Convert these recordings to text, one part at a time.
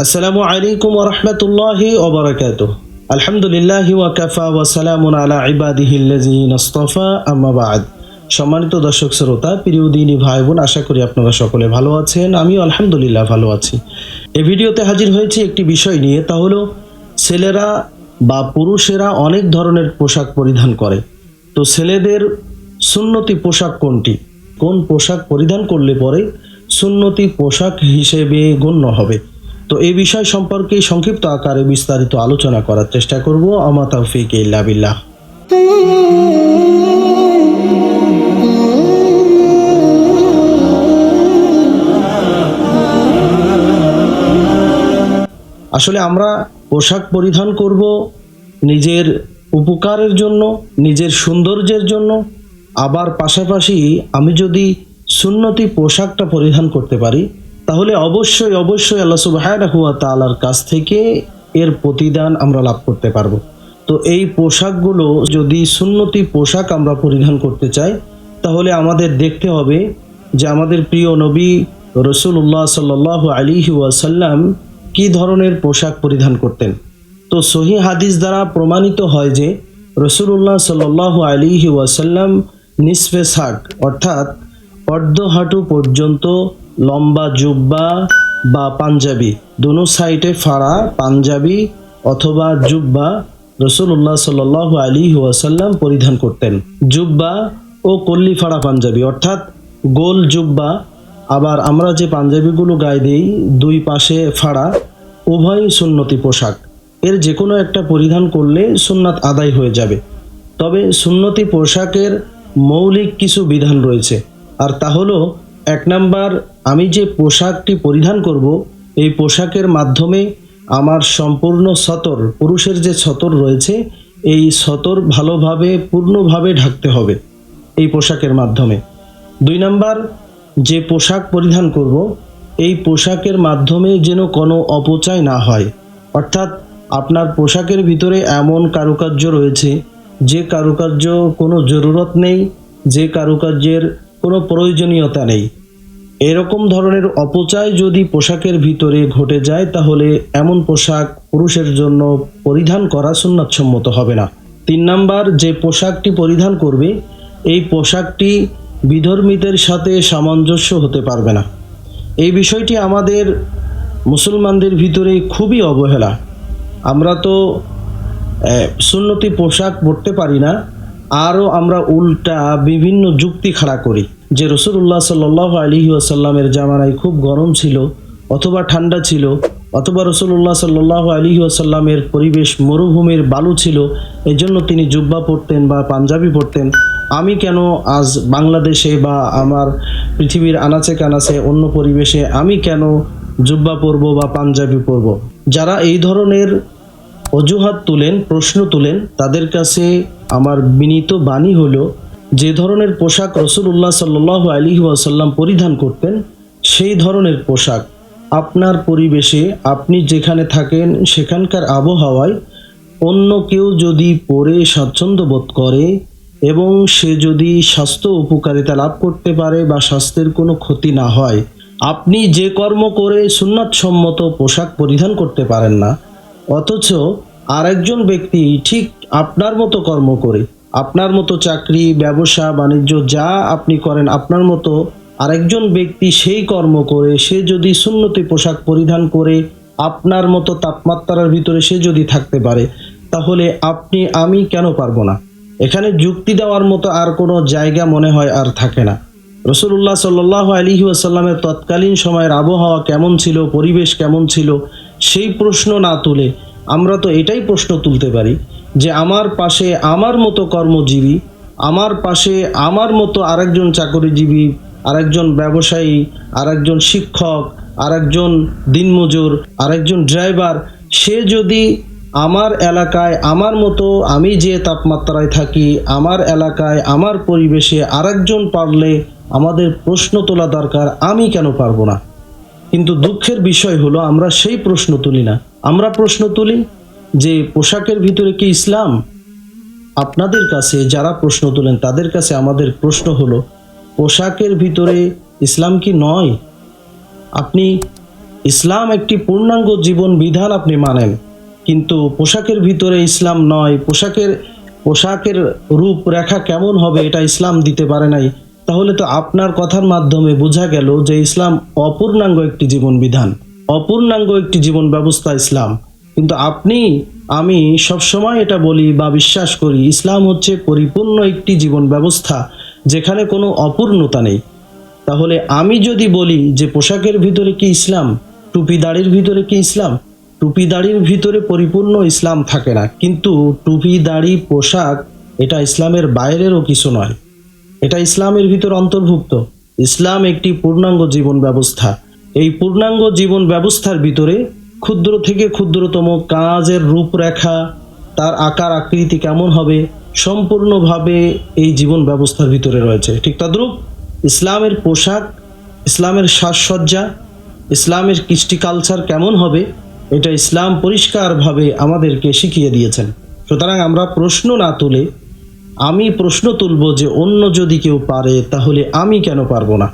আসসালামু আলাইকুম ওরহমতুল্লাহি ওবরাকাত আলহামদুলিল্লাহ ওয়াকাফা ওয়াসালামু আলা ইবাদিহিল্লাযিনা ইসতাফা আম্মা বাদ। সম্মানিত দর্শক শ্রোতা, প্রিয় দিনী ভাই বোন আশা করি আপনারা সকলে ভালো আছেন আমি আলহামদুলিল্লাহ ভালো আছি। এই ভিডিওতে হাজির হয়েছি একটি বিষয় নিয়ে, তা হলো ছেলেরা বা পুরুষেরা অনেক ধরনের পোশাক পরিধান করে। তো ছেলেদের সুন্নতি পোশাক কোনটি? কোন পোশাক পরিধান করলে পরে সুন্নতি পোশাক হিসেবে গণ্য হবে? তো এই বিষয় সম্পর্কে সংক্ষিপ্ত আকারে বিস্তারিত আলোচনা করার চেষ্টা করব। আমা তৌফিক ইল্লা বিল্লাহ। আসলে আমরা পোশাক পরিধান করব নিজের উপকারের জন্য, নিজের সৌন্দর্যের জন্য। আবার পাশাপাশি আমি যদি সুন্নতি পোশাকটা পরিধান করতে পারি তাহলে অবশ্যই অবশ্যই আল্লাহ সুবাহানাহু ওয়া তাআলার কাছ থেকে এর প্রতিদান আমরা লাভ করতে পারব। তো এই পোশাকগুলো যদি সুন্নতি পোশাক আমরা পরিধান করতে চাই, তাহলে আমাদের দেখতে হবে যে আমাদের প্রিয় নবী রসুল্লাহ সাল্লাহ আলী ওয়াসাল্লাম কি ধরনের পোশাক পরিধান করতেন। তো সহি হাদিস দ্বারা প্রমাণিত হয় যে রসুল্লাহ সাল্লাহ আলী ওয়াসাল্লাম নিসফে শাক, অর্থাৎ অর্ধ হাঁটু পর্যন্ত লম্বা জুব্বা বা পাঞ্জাবি। দুনো সাইডে ফাড়া পাঞ্জাবি অথবা জুব্বা রসুল্লাহ সাল আলী ওয়াসাল্লাম পরিধান করতেন। জুব্বা ও কল্লি ফাড়া পাঞ্জাবি, অর্থাৎ গোল জুব্বা। আবার আমরা যে পাঞ্জাবিগুলো গায়ে দিই, দুই পাশে ফাড়া, উভয়ই সুন্নতি পোশাক। এর যে কোনো একটা পরিধান করলে সুন্নাত আদায় হয়ে যাবে। তবে সুন্নতি পোশাকের মৌলিক কিছু বিধান রয়েছে। আর তা হলো এক নাম্বার, আমি যে পোশাকটি পরিধান করব, এই পোশাকের মাধ্যমে আমার সম্পূর্ণ সতর, পুরুষের যে সতর রয়েছে, এই সতর ভালোভাবে, পূর্ণভাবে ঢাকতে হবে এই পোশাকের মাধ্যমে। দুই নাম্বার, যে পোশাক পরিধান করব, এই পোশাকের মাধ্যমে যেন কোনো অপচয় না হয়। অর্থাৎ, আপনার পোশাকের ভিতরে এমন কারুকার্য রয়েছে, যে কারুকার্য কোনো জরুরত নেই, যে কারুকার্যের কোনো প্রয়োজনীয়তা নেই। এরকম ধরনের অপচয় যদি পোশাকের ভিতরে ঘটে যায়, তাহলে এমন পোশাক পুরুষের জন্য পরিধান করা সুন্নাতসম্মত হবে না। তিন নাম্বার, যে পোশাকটি পরিধান করবে, এই পোশাকটি বিধর্মীদের সাথে সামঞ্জস্য হতে পারবে না। এই বিষয়টি আমাদের মুসলমানদের ভিতরে খুবই অবহেলা। আমরা তো সুন্নতি পোশাক পরতে পারি না, আরও আমরা উল্টা বিভিন্ন যুক্তি খাড়া করি। যে রসুল্লাহ সাল্লাহ আলী আসাল্লামের জামানায় খুব গরম ছিল, অথবা ঠান্ডা ছিল, অথবা রসুল্লাহ সাল্লাহ আলী আসাল্লামের পরিবেশ মরুভূমির বালু ছিল এই জন্য তিনি জুব্বা পরতেন বা পাঞ্জাবি পরতেন। আমি কেন আজ বাংলাদেশে বা আমার পৃথিবীর আনাচে কানাচে অন্য পরিবেশে আমি কেন জুব্বা পরব বা পাঞ্জাবি পরব? যারা এই ধরনের অজুহাত তুলেন, প্রশ্ন তুলেন, তাদের কাছে আমার বিনীত বাণী হলো যে ধরনের পোশাক রসুল্লাহ সাল্লাহ আলী ওয়াসাল্লাম পরিধান করতেন, সেই ধরনের পোশাক আপনার পরিবেশে আপনি যেখানে থাকেন সেখানকার আবহাওয়ায় অন্য কেউ যদি পরে স্বাচ্ছন্দ্য বোধ করে এবং সে যদি স্বাস্থ্য উপকারিতা লাভ করতে পারে বা স্বাস্থ্যের কোনো ক্ষতি না হয়, আপনি যে কর্ম করে সুন্নাতসম্মত পোশাক পরিধান করতে পারেন না, অথচ আরেকজন ব্যক্তি ঠিক আপনার মতো কর্ম করে আপনার মতো চাকরি, ব্যবসা, বাণিজ্য যা আপনি করেন, আপনার মতো আরেকজন ব্যক্তি সেই কর্ম করে, সে যদি সুন্নতি পোশাক পরিধান করে, আপনার মতো তাপমাত্রার ভিতরে সে যদি থাকতে পারে, তাহলে আপনি, আমি কেন পারব না? এখানে যুক্তি দেওয়ার মতো আর কোনো জায়গা মনে হয় আর থাকে না। রসুল্লাহ সাল্লাহ আলী আসাল্লামের তৎকালীন সময়ের আবহাওয়া কেমন ছিল, পরিবেশ কেমন ছিল, সেই প্রশ্ন না তুলে আমরা তো এটাই প্রশ্ন তুলতে পারি। যে আমার পাশে আমার মতো কর্মজীবী, আমার পাশে আমার মতো আরেকজন চাকরিজীবী, আরেকজন ব্যবসায়ী, আরেকজন শিক্ষক, আরেকজন দিনমজুর, আরেকজন ড্রাইভার, সে যদি আমার এলাকায় আমার মতো আমি যে তাপমাত্রায় থাকি, আমার এলাকায়, আমার পরিবেশে আরেকজন পারলে আমাদের প্রশ্ন তোলা দরকার, আমি কেন পারব না? কিন্তু দুঃখের বিষয় হলো, আমরা সেই প্রশ্ন তুলি না। আমরা প্রশ্ন তুলি যে পোশাকের ভিতরে কি ইসলাম? আপনাদের কাছে যারা প্রশ্ন তোলেন, তাদের কাছে আমাদের প্রশ্ন হলো, পোশাকের ভিতরে ইসলাম কি নয়? আপনি ইসলাম একটি পূর্ণাঙ্গ জীবন বিধান আপনি মানেন, কিন্তু পোশাকের ভিতরে ইসলাম নয়, পোশাকের পোশাকের রূপরেখা কেমন হবে এটা ইসলাম দিতে পারে নাই। তাহলে তো আপনার কথার মাধ্যমে বোঝা গেল যে ইসলাম অপূর্ণাঙ্গ একটি জীবন বিধান, অপূর্ণাঙ্গ একটি জীবন ব্যবস্থা ইসলাম। কিন্তু আপনি, আমি সবসময় এটা বলি বা বিশ্বাস করি, ইসলাম হচ্ছে পরিপূর্ণ একটি জীবন ব্যবস্থা যেখানে কোনো অপূর্ণতা নেই। তাহলে আমি যদি বলি যে পোশাকের ভিতরে কি ইসলাম, টুপি দাড়ির ভিতরে কি ইসলাম? টুপি দাড়ির ভিতরে পরিপূর্ণ ইসলাম থাকে না, কিন্তু টুপি, দাড়ি, পোশাক এটা ইসলামের বাইরেরও কিছু নয়। এটা ইসলামের ভিতর অন্তর্ভুক্ত। ইসলাম একটি পূর্ণাঙ্গ জীবন ব্যবস্থা। এই পূর্ণাঙ্গ জীবন ব্যবস্থার ভিতরে ক্ষুদ্র থেকে ক্ষুদ্রতম কাজের রূপরেখা, তার আকার, আকৃতি কেমন হবে, সম্পূর্ণভাবে এই জীবন ব্যবস্থার ভিতরে রয়েছে। ঠিক তদ্রূপ ইসলামের পোশাক, ইসলামের সাজসজ্জা, ইসলামের কৃষ্টি কালচার কেমন হবে, এটা ইসলাম পরিষ্কারভাবে আমাদেরকে শিখিয়ে দিয়েছেন। সুতরাং আমরা প্রশ্ন না তুলে আমি প্রশ্ন তুলব যে অন্য যদি কেউ পারে, তাহলে আমি কেন পারব না?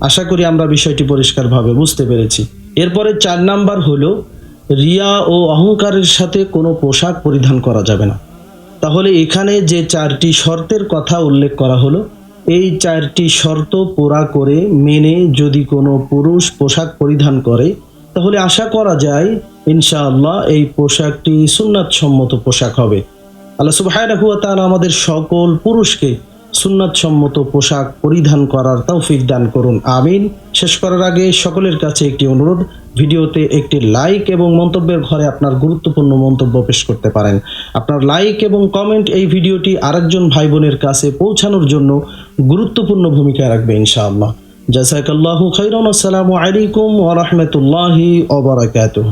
আশা করি আমরা বিষয়টি পরিষ্কারভাবে বুঝতে পেরেছি। এরপরে চার নাম্বার হলো, রিয়া ও অহংকারের সাথে কোনো পোশাক পরিধান করা যাবে না। তাহলে এখানে যে চারটি শর্তের কথা উল্লেখ করা হলো, এই চারটি শর্ত পুরা করে মেনে যদি কোনো পুরুষ পোশাক পরিধান করে, তাহলে আশা করা যায়, ইনশাআল্লাহ এই পোশাকটি সুন্নাত সম্মত পোশাক হবে। আল্লাহ তাআলা আমাদের সকল পুরুষকে সুন্নাত সম্মত পোশাক পরিধান করার তৌফিক দান করুন। আমিন। শেষ করার আগে সকলের কাছে একটি অনুরোধ, ভিডিওতে একটি লাইক এবং মন্তব্যের ঘরে আপনার গুরুত্বপূর্ণ মন্তব্য পেশ করতে পারেন। আপনার লাইক এবং কমেন্ট এই ভিডিওটি আরেকজন ভাই বোনের কাছে পৌঁছানোর জন্য গুরুত্বপূর্ণ ভূমিকা রাখবে ইনশাআল্লাহ। জাজাকাল্লাহু খাইরান। আসসালামু আলাইকুম ওয়া রাহমাতুল্লাহি ওয়া বারাকাতুহু।